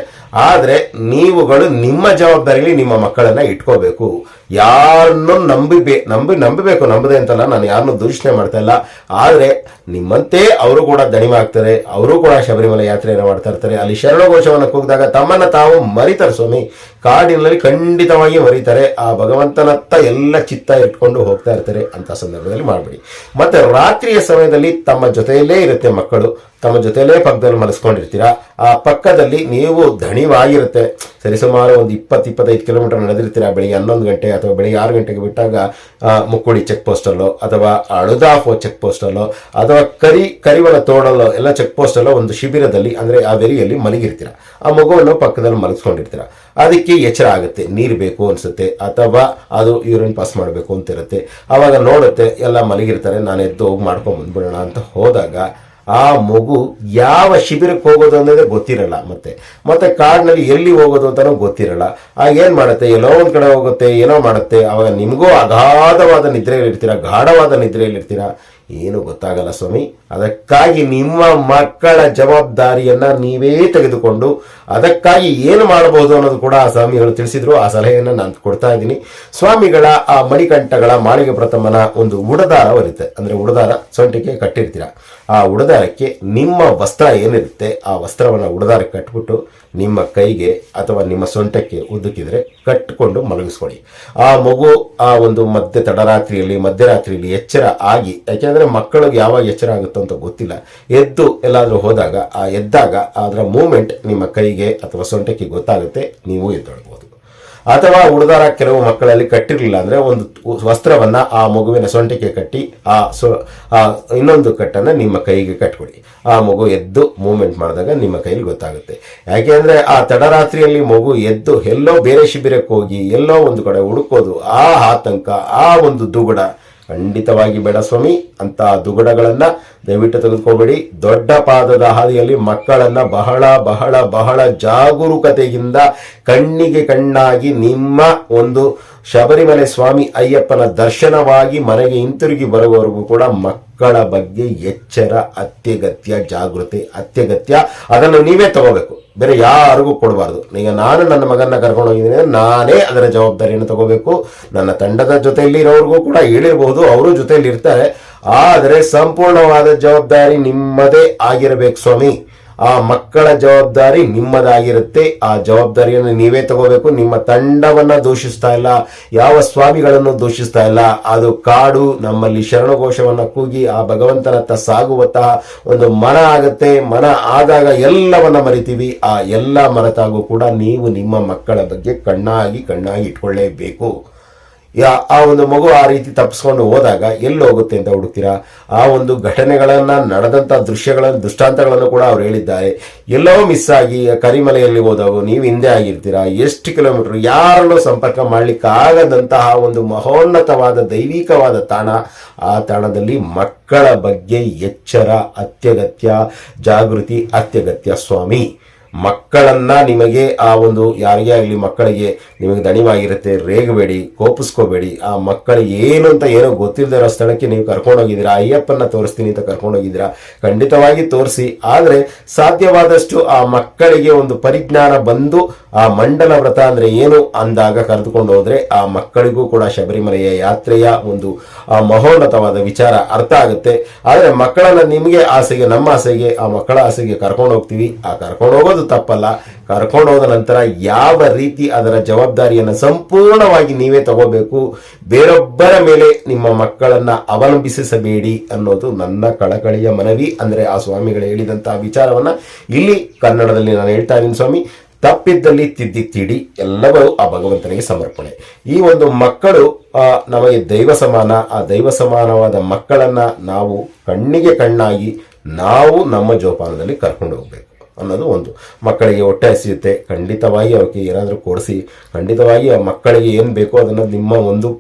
ಆದರೆ ನೀವುಗಳು ನಿಮ್ಮ ಜವಾಬ್ದಾರಿಯಲ್ಲಿ ನಿಮ್ಮ ಮಕ್ಕಳನ್ನು ಇಟ್ಕೋಬೇಕು. ಯಾರನ್ನು ನಂಬಿಬೇ, ನಂಬಿ, ನಂಬಬೇಕು, ನಂಬದೆ ಅಂತಲ್ಲ ನಾನು ಯಾರನ್ನು ದೂಷಣೆ ಮಾಡ್ತಾ ಇಲ್ಲ. ಆದರೆ ನಿಮ್ಮಂತೆ ಅವರು ಕೂಡ ದಣಿವಾಗ್ತಾರೆ ಅವರು ಕೂಡ ಶಬರಿಮಲೆ ಯಾತ್ರೆಯನ್ನು ಮಾಡ್ತಾ ಇರ್ತಾರೆ. ಅಲ್ಲಿ ಶರಣಘೋಷವನ್ನು ಕೂಗಿದಾಗ ತಮ್ಮನ್ನ ತಾವು ಮರಿತಾರೆ ಸ್ವಾಮಿ. ಕಾಡಿನಲ್ಲಿ ಖಂಡಿತವಾಗಿ ಮರಿತಾರೆ. ಆ ಭಗವಂತನತ್ತ ಎಲ್ಲ ಚಿತ್ತ ಇಟ್ಕೊಂಡು ಹೋಗ್ತಾ ಇರ್ತಾರೆ. ಅಂತ ಸಂದರ್ಭದಲ್ಲಿ ಮಾಡಬೇಡಿ. ಮತ್ತೆ ರಾತ್ರಿಯ ಸಮಯದಲ್ಲಿ ತಮ್ಮ ಜೊತೆಯಲ್ಲೇ ಇರುತ್ತೆ ಮಕ್ಕಳು. ತಮ್ಮ ಜೊತೆಯಲ್ಲೇ ಪಕ್ಕದಲ್ಲಿ ಮಲಸ್ಕೊಂಡಿರ್ತೀರಾ? ಆ ಪಕ್ಕದಲ್ಲಿ ನೀವು ದಣಿವಾಗಿರುತ್ತೆ. ಸರಿಸುಮಾರು ಒಂದು ಇಪ್ಪತ್ತು, ಇಪ್ಪತ್ತೈದು ಕಿಲೋಮೀಟರ್ ನಡೆದಿರ್ತೀರಾ ಬೆಳಿಗ್ಗೆ ಹನ್ನೊಂದು ಗಂಟೆ ಅಥವಾ ಬೆಳಿಗ್ಗೆ ಆರು ಗಂಟೆಗೆ ಬಿಟ್ಟಾಗ ಮುಕ್ಕೋಡಿ ಚೆಕ್ ಪೋಸ್ಟಲ್ಲೋ ಅಥವಾ ಅಳುದಾಫೋ ಚೆಕ್ ಪೋಸ್ಟಲ್ಲೋ ಅಥವಾ ಕರಿ, ಕರಿವಳ ತೋಡಲ್ಲೋ, ಎಲ್ಲ ಚೆಕ್ ಪೋಸ್ಟಲ್ಲೋ ಒಂದು ಶಿಬಿರದಲ್ಲಿ, ಅಂದರೆ ಆ ವೆರಿಯಲ್ಲಿ ಮಲಗಿರ್ತೀರ. ಆ ಮಗುವನ್ನು ಪಕ್ಕದಲ್ಲಿ ಮಲಗಿಸ್ಕೊಂಡಿರ್ತೀರ. ಅದಕ್ಕೆ ಎಚ್ಚರ ಆಗುತ್ತೆ. ನೀರು ಬೇಕು ಅನ್ಸುತ್ತೆ. ಅಥವಾ ಅದು ಯೂರಿನ್ ಪಾಸ್ ಮಾಡಬೇಕು ಅಂತ ಇರುತ್ತೆ ಆವಾಗ ನೋಡುತ್ತೆ, ಎಲ್ಲ ಮಲಗಿರ್ತಾರೆ, ನಾನು ಎದ್ದು ಹೋಗಿ ಮಾಡ್ಕೊಂಡು ಬಂದ್ಬಿಡೋಣ ಅಂತ ಹೋದಾಗ ಆ ಮಗು ಯಾವ ಶಿಬಿರಕ್ಕೆ ಹೋಗೋದು ಅನ್ನೋದೇ ಗೊತ್ತಿರಲ್ಲ ಮತ್ತೆ. ಮತ್ತೆ ಕಾಡಿನಲ್ಲಿ ಎಲ್ಲಿ ಹೋಗೋದು ಅಂತಾನೂ ಗೊತ್ತಿರಲ್ಲ. ಆಗ ಏನ್ ಮಾಡುತ್ತೆ? ಎಲ್ಲೋ ಒಂದು ಕಡೆ ಹೋಗುತ್ತೆ, ಏನೋ ಮಾಡುತ್ತೆ, ಅವಾಗ ನಿಮಗೂ ಅಗಾಧವಾದ ನಿದ್ರೆಯಲ್ಲಿರ್ತೀರ, ಗಾಢವಾದ ನಿದ್ರೆಯಲ್ಲಿರ್ತೀರ? ಏನು ಗೊತ್ತಾಗಲ್ಲ ಸ್ವಾಮಿ. ಅದಕ್ಕಾಗಿ ನಿಮ್ಮ ಮಕ್ಕಳ ಜವಾಬ್ದಾರಿಯನ್ನು ನೀವೇ ತೆಗೆದುಕೊಂಡು ಅದಕ್ಕಾಗಿ ಏನು ಮಾಡಬಹುದು ಅನ್ನೋದು ಕೂಡ ಆ ಸ್ವಾಮಿಗಳು ತಿಳಿಸಿದ್ರು. ಆ ಸಲಹೆಯನ್ನು ನಾನು ಕೊಡ್ತಾ ಇದ್ದೀನಿ. ಸ್ವಾಮಿಗಳ ಆ ಮಣಿಕಂಠಗಳ ಮಾಳಿಗೆ ಪ್ರಥಮನ ಒಂದು ಉಡದಾರ ಬರುತ್ತೆ. ಅಂದ್ರೆ ಉಡದಾರ ಸೊಂಟಿಗೆ ಕಟ್ಟಿರ್ತೀರ. ಆ ಉಡದಾರಕ್ಕೆ ನಿಮ್ಮ ವಸ್ತ್ರ ಏನಿರುತ್ತೆ ಆ ವಸ್ತ್ರವನ್ನು ಉಡದಾರಕ್ಕೆ ಕಟ್ಬಿಟ್ಟು ನಿಮ್ಮ ಕೈಗೆ ಅಥವಾ ನಿಮ್ಮ ಸೊಂಟಕ್ಕೆ ಉದ್ದಕ್ಕಿದ್ರೆ ಕಟ್ಟಿಕೊಂಡು ಮಲಗಿಸ್ಕೊಳ್ಳಿ. ಆ ಮಗು ಆ ಒಂದು ಮಧ್ಯ ತಡರಾತ್ರಿಯಲ್ಲಿ, ಮಧ್ಯರಾತ್ರಿಯಲ್ಲಿ ಎಚ್ಚರ ಆಗಿ, ಯಾಕೆಂದರೆ ಮಕ್ಕಳಿಗೆ ಯಾವಾಗ ಎಚ್ಚರ ಆಗುತ್ತೋ ಅಂತ ಗೊತ್ತಿಲ್ಲ. ಎದ್ದು ಎಲ್ಲಾದರೂ ಹೋದಾಗ, ಆ ಎದ್ದಾಗ ಅದರ ಮೂಮೆಂಟ್ ನಿಮ್ಮ ಕೈಗೆ ಅಥವಾ ಸೊಂಟಕ್ಕೆ ಗೊತ್ತಾಗುತ್ತೆ, ನೀವು ಎದ್ದೊಳ್ಬೋದು ಅಥವಾ ಉಳಿದಾರ ಕೆಲವು ಮಕ್ಕಳಲ್ಲಿ ಕಟ್ಟಿರಲಿಲ್ಲ ಅಂದ್ರೆ ಒಂದು ವಸ್ತ್ರವನ್ನ ಆ ಮಗುವಿನ ಸೊಂಟಕ್ಕೆ ಕಟ್ಟಿ, ಆ ಸೊ, ಆ ಇನ್ನೊಂದು ಕಟ್ಟನ್ನ ನಿಮ್ಮ ಕೈಗೆ ಕಟ್ಕೊಡಿ. ಆ ಮಗು ಎದ್ದು ಮೂವ್ಮೆಂಟ್ ಮಾಡಿದಾಗ ನಿಮ್ಮ ಕೈಲಿ ಗೊತ್ತಾಗುತ್ತೆ. ಯಾಕೆಂದ್ರೆ ಆ ತಡರಾತ್ರಿಯಲ್ಲಿ ಮಗು ಎದ್ದು ಎಲ್ಲೋ ಬೇರೆ ಶಿಬಿರಕ್ಕೆ ಹೋಗಿ, ಎಲ್ಲೋ ಒಂದು ಕಡೆ ಹುಡುಕೋದು, ಆ ಆತಂಕ, ಆ ಒಂದು ದುಗುಡ ಖಂಡಿತವಾಗಿ ಬೇಡ ಸ್ವಾಮಿ. ಅಂತ ದುಗುಡಗಳನ್ನ ದಯವಿಟ್ಟು ತೆಗೆದುಕೋಬೇಡಿ. ದೊಡ್ಡ ಪಾದದ ಹಾದಿಯಲ್ಲಿ ಮಕ್ಕಳನ್ನ ಬಹಳ ಬಹಳ ಬಹಳ ಜಾಗರೂಕತೆಯಿಂದ ಕಣ್ಣಿಗೆ ಕಣ್ಣಾಗಿ ನಿಮ್ಮ ಒಂದು ಶಬರಿಮಲೆ ಸ್ವಾಮಿ ಅಯ್ಯಪ್ಪನ ದರ್ಶನವಾಗಿ ಮನೆಗೆ ಹಿಂತಿರುಗಿ ಬರುವವರೆಗೂ ಕೂಡ ಮಕ್ಕಳ ಬಗ್ಗೆ ಎಚ್ಚರ, ಅತ್ಯಗತ್ಯ, ಜಾಗೃತಿ, ಅತ್ಯಗತ್ಯ. ಅದನ್ನು ನೀವೇ ತಗೋಬೇಕು. ಬೇರೆ ಯಾರಿಗೂ ಕೊಡಬಾರ್ದು. ಈಗ ನಾನು ನನ್ನ ಮಗನ ಕರ್ಕೊಂಡು ಹೋಗಿದ್ದೀನಿ ಅಂದರೆ ನಾನೇ ಅದರ ಜವಾಬ್ದಾರಿಯನ್ನು ತಗೋಬೇಕು. ನನ್ನ ತಂಡದ ಜೊತೆಯಲ್ಲಿ ಇರೋರಿಗೂ ಕೂಡ ಹೇಳಿರಬಹುದು ಅವರು ಜೊತೆಯಲ್ಲಿ ಇರ್ತಾರೆ ಆದರೆ ಸಂಪೂರ್ಣವಾದ ಜವಾಬ್ದಾರಿ ನಿಮ್ಮದೇ ಆಗಿರಬೇಕು ಸ್ವಾಮಿ. ಆ ಮಕ್ಕಳ ಜವಾಬ್ದಾರಿ ನಿಮ್ಮದಾಗಿರುತ್ತೆ. ಆ ಜವಾಬ್ದಾರಿಯನ್ನು ನೀವೇ ತಗೋಬೇಕು. ನಿಮ್ಮ ತಂಡವನ್ನ ದೂಷಿಸ್ತಾ ಇಲ್ಲ. ಯಾವ ಸ್ವಾಮಿಗಳನ್ನು ದೂಷಿಸ್ತಾ ಇಲ್ಲ. ಅದು ಕಾಡು, ನಮ್ಮಲ್ಲಿ ಶರಣಘೋಷವನ್ನು ಕೂಗಿ ಆ ಭಗವಂತನತ್ತ ಸಾಗುವಂತಹ ಒಂದು ಮನ ಆಗುತ್ತೆ. ಮನ ಆದಾಗ ಎಲ್ಲವನ್ನ ಮರಿತೀವಿ. ಆ ಎಲ್ಲ ಮರತಾಗೂ ಕೂಡ ನೀವು ನಿಮ್ಮ ಮಕ್ಕಳ ಬಗ್ಗೆ ಕಣ್ಣಾಗಿ ಕಣ್ಣಾಗಿ ಇಟ್ಕೊಳ್ಳೇಬೇಕು. ಆ ಒಂದು ಮಗು ಆ ರೀತಿ ತಪ್ಪಿಸ್ಕೊಂಡು ಹೋದಾಗ ಎಲ್ಲಿ ಹೋಗುತ್ತೆ ಅಂತ ಹುಡುಕ್ತೀರಾ? ಆ ಒಂದು ಘಟನೆಗಳನ್ನು ನಡೆದಂತ ದೃಶ್ಯಗಳನ್ನು ದೃಷ್ಟಾಂತಗಳನ್ನು ಕೂಡ ಅವ್ರು ಹೇಳಿದ್ದಾರೆ. ಎಲ್ಲೋ ಮಿಸ್ ಆಗಿ ಕರಿಮಲೆಯಲ್ಲಿ ಹೋದಾಗ ನೀವು ಹಿಂದೆ ಆಗಿರ್ತೀರಾ? ಎಷ್ಟು ಕಿಲೋಮೀಟರ್? ಯಾರನ್ನೂ ಸಂಪರ್ಕ ಮಾಡ್ಲಿಕ್ಕೆ ಆಗದಂತಹ ಒಂದು ಮಹೋನ್ನತವಾದ, ದೈವಿಕವಾದ ತಾಣ ಆ ತಾಣದಲ್ಲಿ ಮಕ್ಕಳ ಬಗ್ಗೆ ಎಚ್ಚರ, ಅತ್ಯಗತ್ಯ, ಜಾಗೃತಿ, ಅತ್ಯಗತ್ಯ, ಸ್ವಾಮಿ. ಮಕ್ಕಳನ್ನ ನಿಮಗೆ ಆ ಒಂದು ಯಾರಿಗೇ ಆಗಲಿ ಮಕ್ಕಳಿಗೆ ನಿಮಗೆ ದಣಿವಾಗಿರುತ್ತೆ, ರೇಗಬೇಡಿ, ಕೋಪಿಸ್ಕೋಬೇಡಿ, ಆ ಮಕ್ಕಳಿಗೆ ಏನು ಅಂತ ಏನೋ ಗೊತ್ತಿಲ್ಲದೆ ಇರೋ ಸ್ಥಳಕ್ಕೆ ನೀವು ಕರ್ಕೊಂಡೋಗಿದ್ದೀರಾ ಅಯ್ಯಪ್ಪನ ತೋರಿಸ್ತೀನಿ ಅಂತ ಕರ್ಕೊಂಡೋಗಿದ್ದೀರಾ ಖಂಡಿತವಾಗಿ ತೋರಿಸಿ. ಆದರೆ ಸಾಧ್ಯವಾದಷ್ಟು ಆ ಮಕ್ಕಳಿಗೆ ಒಂದು ಪರಿಜ್ಞಾನ ಬಂದು ಆ ಮಂಡಲ ವ್ರತ ಅಂದ್ರೆ ಏನು ಅಂದಾಗ ಕರೆದುಕೊಂಡು ಹೋದರೆ ಆ ಮಕ್ಕಳಿಗೂ ಕೂಡ ಶಬರಿಮಲೆಯ ಯಾತ್ರೆಯ ಒಂದು ಆ ಮಹೋನ್ನತವಾದ ವಿಚಾರ ಅರ್ಥ ಆಗುತ್ತೆ. ಆದರೆ ಮಕ್ಕಳನ್ನ ನಿಮಗೆ ಆಸೆಗೆ, ನಮ್ಮ ಆಸೆಗೆ, ಆ ಮಕ್ಕಳ ಆಸೆಗೆ ಕರ್ಕೊಂಡು ಹೋಗ್ತೀವಿ. ಆ ಕರ್ಕೊಂಡು ಹೋಗೋದು ತಪ್ಪಲ್ಲ. ಕರ್ಕೊಂಡು ಹೋದ ನಂತರ ಯಾವ ರೀತಿ ಅದರ ಜವಾಬ್ದಾರಿಯನ್ನು ಸಂಪೂರ್ಣವಾಗಿ ನೀವೇ ತಗೋಬೇಕು, ಬೇರೊಬ್ಬರ ಮೇಲೆ ನಿಮ್ಮ ಮಕ್ಕಳನ್ನ ಅವಲಂಬಿಸಬೇಡಿ ಅನ್ನೋದು ನನ್ನ ಕಳಕಳಿಯ ಮನವಿ ಅಂದ್ರೆ ಆ ಸ್ವಾಮಿಗಳು ಹೇಳಿದಂತಹ ವಿಚಾರವನ್ನ ಇಲ್ಲಿ ಕನ್ನಡದಲ್ಲಿ ನಾನು ಹೇಳ್ತಾ ಇದ್ದೀನಿ ಸ್ವಾಮಿ. ತಪ್ಪಿದ್ದಲ್ಲಿ ತಿದ್ದಿ ತಿಡಿ, ಎಲ್ಲವೂ ಆ ಭಗವಂತನಿಗೆ ಸಮರ್ಪಣೆ. ಈ ಒಂದು ಮಕ್ಕಳು ನಮಗೆ ದೈವ ಸಮಾನ, ಆ ದೈವ ಸಮಾನವಾದ ಮಕ್ಕಳನ್ನ ನಾವು ಕಣ್ಣಿಗೆ ಕಣ್ಣಾಗಿ ನಾವು ನಮ್ಮ ಜೋಪಾನದಲ್ಲಿ ಕರ್ಕೊಂಡು ಹೋಗ್ಬೇಕು. ಅನ್ನೋದು ಒಂದು. ಮಕ್ಕಳಿಗೆ ಹೊಟ್ಟೆ ಹಸಿಯುತ್ತೆ ಖಂಡಿತವಾಗಿ ಅವಕ್ಕೆ ಏನಾದರೂ ಕೊಡಿಸಿ, ಖಂಡಿತವಾಗಿ ಆ ಮಕ್ಕಳಿಗೆ ಏನು ಬೇಕೋ ಅದನ್ನು ನಿಮ್ಮ ಒಂದು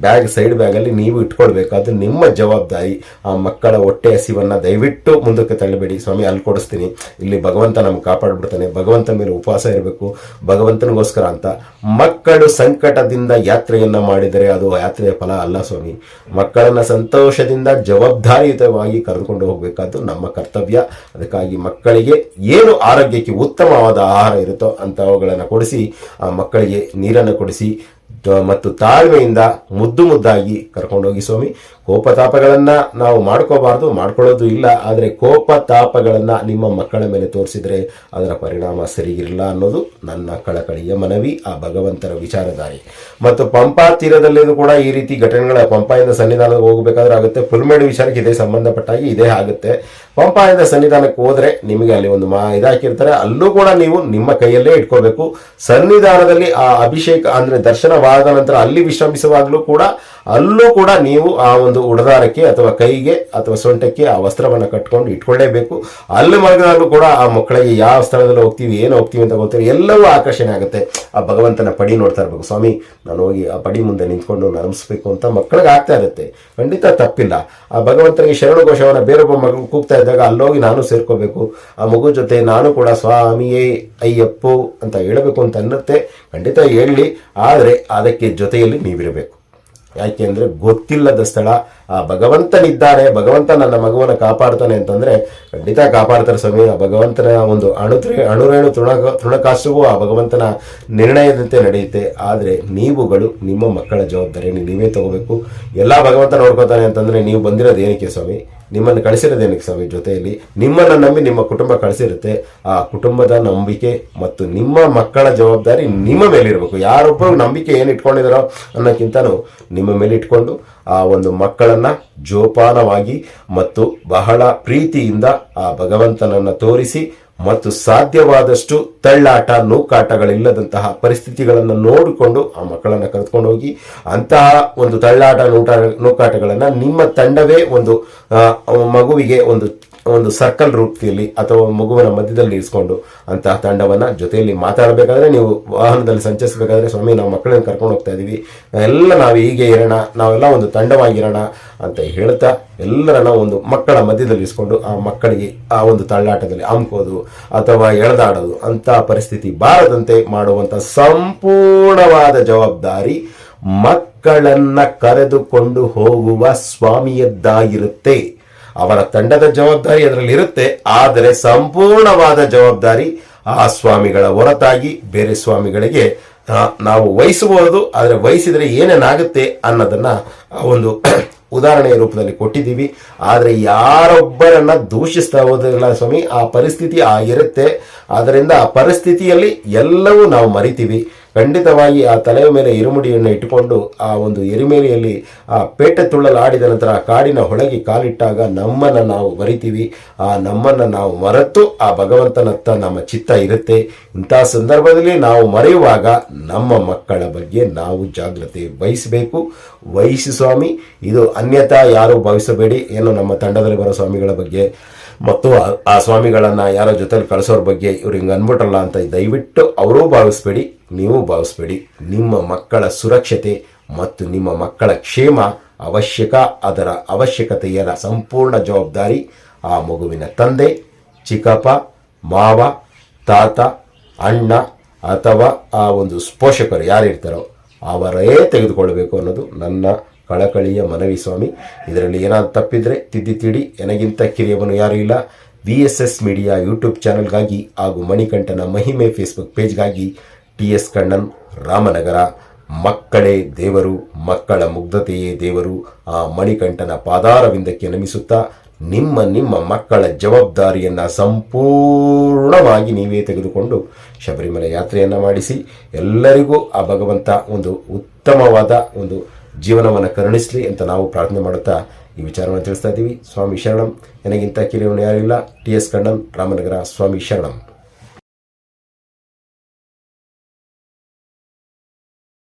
ಬ್ಯಾಗ್ ಸೈಡ್ ಬ್ಯಾಗಲ್ಲಿ ನೀವು ಇಟ್ಕೊಳ್ಬೇಕು ಅದು ನಿಮ್ಮ ಜವಾಬ್ದಾರಿ ಆ ಮಕ್ಕಳ ಹೊಟ್ಟೆ ಹಸಿವನ್ನು ದಯವಿಟ್ಟು ಮುಂದಕ್ಕೆ ತಳ್ಳಬೇಡಿ. ಸ್ವಾಮಿ, ಅಲ್ಲಿ ಕೊಡಿಸ್ತೀನಿ. ಇಲ್ಲಿ ಭಗವಂತ ನಮ್ಗೆ ಕಾಪಾಡ್ಬಿಡ್ತಾನೆ. ಭಗವಂತ ಮೇಲೆ ಉಪವಾಸ ಇರಬೇಕು. ಭಗವಂತನಿಗೋಸ್ಕರ ಅಂತ. ಮಕ್ಕಳು ಸಂಕಟದಿಂದ ಯಾತ್ರೆಯನ್ನ ಮಾಡಿದರೆ ಅದು ಯಾತ್ರೆಯ ಫಲ ಅಲ್ಲ ಸ್ವಾಮಿ. ಮಕ್ಕಳನ್ನ ಸಂತೋಷದಿಂದ ಜವಾಬ್ದಾರಿಯುತವಾಗಿ ಕರೆದುಕೊಂಡು ಹೋಗಬೇಕಾದ್ದು ನಮ್ಮ ಕರ್ತವ್ಯ. ಅದಕ್ಕಾಗಿ ಮಕ್ಕಳಿಗೆ ಏನು ಆರೋಗ್ಯಕ್ಕೆ ಉತ್ತಮವಾದ ಆಹಾರ ಇರುತ್ತೋ ಅಂತವುಗಳನ್ನು ಕೊಡಿಸಿ, ಆ ಮಕ್ಕಳಿಗೆ ನೀರನ್ನು ಕೊಡಿಸಿ ಮತ್ತು ತಾಳ್ಮೆಯಿಂದ ಮುದ್ದು ಮುದ್ದಾಗಿ ಕರ್ಕೊಂಡೋಗಿ ಸ್ವಾಮಿ. ಕೋಪ ತಾಪಗಳನ್ನ ನಾವು ಮಾಡ್ಕೋಬಾರ್ದು, ಮಾಡ್ಕೊಳ್ಳೋದು ಇಲ್ಲ. ಆದರೆ ಕೋಪ ತಾಪಗಳನ್ನ ನಿಮ್ಮ ಮಕ್ಕಳ ಮೇಲೆ ತೋರಿಸಿದ್ರೆ ಅದರ ಪರಿಣಾಮ ಸರಿಗಿರಲ್ಲ ಅನ್ನೋದು ನನ್ನ ಕಳಕಳಿಯ ಮನವಿ, ಆ ಭಗವಂತನ ವಿಚಾರಧಾರೆ. ಮತ್ತು ಪಂಪಾ ತೀರದಲ್ಲಿಯೂ ಕೂಡ ಈ ರೀತಿ ಘಟನೆಗಳ ಪಂಪಾಯಿಂದ ಸನ್ನಿಧಾನಕ್ಕೆ ಹೋಗಬೇಕಾದ್ರೆ ಆಗುತ್ತೆ. ಪುಲ್ಮೇಡು ವಿಚಾರಕ್ಕೆ ಇದೇ ಸಂಬಂಧಪಟ್ಟಾಗಿ ಇದೇ ಆಗುತ್ತೆ. ಪಂಪಾಯಿಂದ ಸನ್ನಿಧಾನಕ್ಕೆ ಹೋದರೆ ನಿಮಗೆ ಅಲ್ಲಿ ಒಂದು ಮಾ ಇದಾಕಿರ್ತಾರೆ. ಅಲ್ಲೂ ಕೂಡ ನೀವು ನಿಮ್ಮ ಕೈಯಲ್ಲೇ ಇಟ್ಕೋಬೇಕು. ಸನ್ನಿಧಾನದಲ್ಲಿ ಆ ಅಭಿಷೇಕ ಅಂದ್ರೆ ದರ್ಶನವಾದ ನಂತರ ಅಲ್ಲಿ ವಿಶ್ರಮಿಸುವಾಗಲೂ ಕೂಡ ಅಲ್ಲೂ ಕೂಡ ನೀವು ಆ ಒಂದು ಉಡದಾರಕ್ಕೆ ಅಥವಾ ಕೈಗೆ ಅಥವಾ ಸೊಂಟಕ್ಕೆ ಆ ವಸ್ತ್ರವನ್ನು ಕಟ್ಕೊಂಡು ಇಟ್ಕೊಳ್ಳೇಬೇಕು. ಅಲ್ಲಿ ಮಲಗಿದಾಗಲೂ ಕೂಡ ಆ ಮಕ್ಕಳಿಗೆ ಯಾವ ಸ್ಥಳದಲ್ಲಿ ಹೋಗ್ತೀವಿ, ಏನು ಹೋಗ್ತೀವಿ ಅಂತ ಗೊತ್ತಿಲ್ಲ. ಎಲ್ಲವೂ ಆಕರ್ಷಣೆ ಆಗುತ್ತೆ. ಆ ಭಗವಂತನ ಪಡಿ ನೋಡ್ತಾ ಇರ್ಬೇಕು. ಸ್ವಾಮಿ, ನಾನು ಹೋಗಿ ಆ ಪಡಿ ಮುಂದೆ ನಿಂತ್ಕೊಂಡು ನರಮಿಸ್ಬೇಕು ಅಂತ ಮಕ್ಕಳಿಗೆ ಆಗ್ತಾ ಇರುತ್ತೆ. ಖಂಡಿತ ತಪ್ಪಿಲ್ಲ. ಆ ಭಗವಂತನಿಗೆ ಶರಣು ಘೋಷವನ್ನು ಬೇರೊಬ್ಬ ಮಗು ಕೂಗ್ತಾ ಇದ್ದಾಗ ಅಲ್ಲೋಗಿ ನಾನು ಸೇರ್ಕೋಬೇಕು. ಆ ಮಗು ಜೊತೆ ನಾನು ಕೂಡ ಸ್ವಾಮಿಯೇ, ಅಯ್ಯಪ್ಪು ಅಂತ ಹೇಳಬೇಕು ಅಂತ ಅನ್ನತ್ತೆ. ಖಂಡಿತ ಹೇಳಿ. ಆದರೆ ಅದಕ್ಕೆ ಜೊತೆಯಲ್ಲಿ ನೀವಿರಬೇಕು. ಯಾಕೆಂದ್ರೆ ಗೊತ್ತಿಲ್ಲದ ಸ್ಥಳ. ಆ ಭಗವಂತನಿದ್ದಾನೆ ಭಗವಂತ ನನ್ನ ಮಗುವನ್ನು ಕಾಪಾಡ್ತಾನೆ ಅಂತಂದ್ರೆ ಖಂಡಿತ ಕಾಪಾಡ್ತಾರೆ ಸ್ವಾಮಿ. ಆ ಭಗವಂತನ ಒಂದು ಅಣು ಅಣುರೇಣು ತೃಣ ತೃಣಕಾಶವೂ ಆ ಭಗವಂತನ ನಿರ್ಣಯದಂತೆ ನಡೆಯುತ್ತೆ. ಆದರೆ ನೀವುಗಳು ನಿಮ್ಮ ಮಕ್ಕಳ ಜವಾಬ್ದಾರಿಯನ್ನು ನೀವೇ ತಗೋಬೇಕು. ಎಲ್ಲ ಭಗವಂತ ನೋಡ್ಕೋತಾನೆ ಅಂತಂದ್ರೆ ನೀವು ಬಂದಿರೋದು ಏನಕ್ಕೆ ಸ್ವಾಮಿ? ನಿಮ್ಮನ್ನು ಕಳಿಸಿರೋದೇನಕ್ಕೆ ಸ್ವಾಮಿ ಜೊತೆಯಲ್ಲಿ? ನಿಮ್ಮನ್ನು ನಂಬಿ ನಿಮ್ಮ ಕುಟುಂಬ ಕಳಿಸಿರುತ್ತೆ. ಆ ಕುಟುಂಬದ ನಂಬಿಕೆ ಮತ್ತು ನಿಮ್ಮ ಮಕ್ಕಳ ಜವಾಬ್ದಾರಿ ನಿಮ್ಮ ಮೇಲೆ ಇರಬೇಕು. ಯಾರೊಬ್ಬರು ನಂಬಿಕೆ ಏನು ಇಟ್ಕೊಂಡಿದಾರೋ ಅನ್ನೋಕ್ಕಿಂತನೂ ನಿಮ್ಮ ಮೇಲೆ ಇಟ್ಕೊಂಡು ಆ ಒಂದು ಮಕ್ಕಳನ್ನ ಜೋಪಾನವಾಗಿ ಮತ್ತು ಬಹಳ ಪ್ರೀತಿಯಿಂದ ಆ ಭಗವಂತನನ್ನ ತೋರಿಸಿ ಮತ್ತು ಸಾಧ್ಯವಾದಷ್ಟು ತಳ್ಳಾಟ, ನೂಕಾಟಗಳಿಲ್ಲದಂತಹ ಪರಿಸ್ಥಿತಿಗಳನ್ನು ನೋಡಿಕೊಂಡು ಆ ಮಕ್ಕಳನ್ನು ಕರೆದುಕೊಂಡು ಹೋಗಿ ಅಂತಹ ಒಂದು ತಳ್ಳಾಟ, ನೂಟ, ನೂಕಾಟಗಳನ್ನು ನಿಮ್ಮ ತಂಡವೇ ಒಂದು ಮಗುವಿಗೆ ಒಂದು ಒಂದು ಸರ್ಕಲ್ ರೂಪದಲ್ಲಿ ಅಥವಾ ಮಗುವಿನ ಮಧ್ಯದಲ್ಲಿ ಇರಿಸ್ಕೊಂಡು ಅಂತಹ ತಂಡವನ್ನ ಜೊತೆಯಲ್ಲಿ ಮಾತಾಡಬೇಕಾದ್ರೆ ನೀವು ವಾಹನದಲ್ಲಿ ಸಂಚರಿಸಬೇಕಾದ್ರೆ ಸ್ವಾಮಿ ನಾವು ಮಕ್ಕಳನ್ನ ಕರ್ಕೊಂಡು ಹೋಗ್ತಾ ಇದೀವಿ. ಎಲ್ಲ ನಾವು ಹೀಗೆ ಇರೋಣ, ನಾವೆಲ್ಲ ಒಂದು ತಂಡವಾಗಿರೋಣ ಅಂತ ಹೇಳ್ತಾ ಎಲ್ಲರನ್ನ ಒಂದು ಮಕ್ಕಳ ಮಧ್ಯದಲ್ಲಿ ಇರಿಸ್ಕೊಂಡು ಆ ಮಕ್ಕಳಿಗೆ ಆ ಒಂದು ತಳ್ಳಾಟದಲ್ಲಿ ಅಮ್ಕೋದು ಅಥವಾ ಎಳೆದಾಡೋದು ಅಂತ ಪರಿಸ್ಥಿತಿ ಬಾರದಂತೆ ಮಾಡುವಂತ ಸಂಪೂರ್ಣವಾದ ಜವಾಬ್ದಾರಿ ಮಕ್ಕಳನ್ನ ಕರೆದುಕೊಂಡು ಹೋಗುವ ಸ್ವಾಮಿಯದ್ದಾಗಿರುತ್ತೆ. ಅವರ ತಂಡದ ಜವಾಬ್ದಾರಿ ಅದರಲ್ಲಿ ಇರುತ್ತೆ. ಆದರೆ ಸಂಪೂರ್ಣವಾದ ಜವಾಬ್ದಾರಿ ಆ ಸ್ವಾಮಿಗಳ ಹೊರತಾಗಿ ಬೇರೆ ಸ್ವಾಮಿಗಳಿಗೆ ನಾವು ವಹಿಸಬಹುದು. ಆದರೆ ವಹಿಸಿದರೆ ಏನೇನಾಗುತ್ತೆ ಅನ್ನೋದನ್ನ ಒಂದು [clears throat] ಉದಾಹರಣೆಯ ರೂಪದಲ್ಲಿ ಕೊಟ್ಟಿದ್ದೀವಿ. ಆದರೆ ಯಾರೊಬ್ಬರನ್ನ ದೂಷಿಸ್ತಾ ಹೋದಿಲ್ಲ ಸ್ವಾಮಿ, ಆ ಪರಿಸ್ಥಿತಿ ಆಗಿರುತ್ತೆ. ಆದ್ದರಿಂದ ಆ ಪರಿಸ್ಥಿತಿಯಲ್ಲಿ ಎಲ್ಲವೂ ನಾವು ಮರಿತೀವಿ. ಖಂಡಿತವಾಗಿ ಆ ತಲೆಯ ಮೇಲೆ ಇರುಮುಡಿಯನ್ನು ಇಟ್ಟುಕೊಂಡು ಆ ಒಂದು ಎರಿಮೇಲೆಯಲ್ಲಿ ಆ ಪೇಟೆ ತುಳ್ಳಲಾಡಿದ ನಂತರ ಆ ಕಾಡಿನ ಹೊಳಗೆ ಕಾಲಿಟ್ಟಾಗ ನಮ್ಮನ್ನು ನಾವು ಮರಿತೀವಿ, ಆ ನಮ್ಮನ್ನು ನಾವು ಮರೆತು ಆ ಭಗವಂತನತ್ತ ನಮ್ಮ ಚಿತ್ತ ಇರುತ್ತೆ. ಇಂತಹ ಸಂದರ್ಭದಲ್ಲಿ ನಾವು ಮರೆಯುವಾಗ ನಮ್ಮ ಮಕ್ಕಳ ಬಗ್ಗೆ ನಾವು ಜಾಗ್ರತೆ ವಹಿಸಬೇಕು. ವಹಿಸಿ ಸ್ವಾಮಿ, ಇದು ಅನ್ಯತಾ ಯಾರು ಭಾವಿಸಬೇಡಿ. ಏನು ನಮ್ಮ ತಂಡದಲ್ಲಿ ಬರೋ ಸ್ವಾಮಿಗಳ ಬಗ್ಗೆ ಮತ್ತು ಆ- ಸ್ವಾಮಿಗಳನ್ನು ಸ್ವಾಮಿಗಳನ್ನ ಯಾರೋ ಜೊತೆಲಿ ಕಳಿಸೋರ ಬಗ್ಗೆ ಇವ್ರು ಹಿಂಗೆ ಅಂದ್ಬಿಟ್ರಲ್ಲ ಅಂತ ದಯವಿಟ್ಟು ಅವರೂ ಭಾವಿಸ್ಬೇಡಿ. ನೀವು ಭಾವಿಸ್ಬೇಡಿ. ನಿಮ್ಮ ಮಕ್ಕಳ ಸುರಕ್ಷತೆ ಮತ್ತು ನಿಮ್ಮ ಮಕ್ಕಳ ಕ್ಷೇಮ ಅವಶ್ಯಕ, ಅದರ ಅವಶ್ಯಕತೆಯರ ಸಂಪೂರ್ಣ ಜವಾಬ್ದಾರಿ ಆ ಮಗುವಿನ ತಂದೆ, ಚಿಕ್ಕಪ್ಪ, ಮಾವ, ತಾತ, ಅಣ್ಣ ಅಥವಾ ಆ ಒಂದು ಪೋಷಕರು ಯಾರಿರ್ತಾರೋ ಅವರೇ ತೆಗೆದುಕೊಳ್ಬೇಕು ಅನ್ನೋದು ನನ್ನ ಕಳಕಳಿಯ ಮನವಿ ಸ್ವಾಮಿ. ಇದರಲ್ಲಿ ಏನಾದರೂ ತಪ್ಪಿದ್ರೆ ತಿದ್ದಿ ತಿಡಿ. ನನಗಿಂತ ಕಿರಿಯವನು ಯಾರೂ ಇಲ್ಲ. V S S media YouTube ಚಾನಲ್ಗಾಗಿ ಹಾಗೂ ಮಣಿಕಂಠನ ಮಹಿಮೆ ಫೇಸ್ಬುಕ್ ಪೇಜ್ಗಾಗಿ ಟಿ ಎಸ್ ಕಣ್ಣನ್, ರಾಮನಗರ. ಮಕ್ಕಳೇ ದೇವರು, ಮಕ್ಕಳ ಮುಗ್ಧತೆಯೇ ದೇವರು. ಆ ಮಣಿಕಂಠನ ಪಾದಾರವಿಂದಕ್ಕೆ ನಮಿಸುತ್ತಾ ನಿಮ್ಮ ನಿಮ್ಮ ಮಕ್ಕಳ ಜವಾಬ್ದಾರಿಯನ್ನು ಸಂಪೂರ್ಣವಾಗಿ ನೀವೇ ತೆಗೆದುಕೊಂಡು ಶಬರಿಮಲೆ ಯಾತ್ರೆಯನ್ನು ಮಾಡಿಸಿ ಎಲ್ಲರಿಗೂ ಆ ಭಗವಂತ ಒಂದು ಉತ್ತಮವಾದ ಒಂದು ಜೀವನವನ್ನು ಕರುಣಿಸಲಿ ಅಂತ ನಾವು ಪ್ರಾರ್ಥನೆ ಮಾಡುತ್ತಾ ಈ ವಿಚಾರವನ್ನು ತಿಳಿಸ್ತಾ ಇದ್ದೀವಿ. ಸ್ವಾಮಿ ಶರಣಂ. ನನಗಿಂತ ಕಿರಿಯವನು ಯಾರಿಲ್ಲ ಟಿ ಎಸ್ ಕಣ್ಣನ್, ರಾಮನಗರ ಸ್ವಾಮಿ ಶರಣಂ.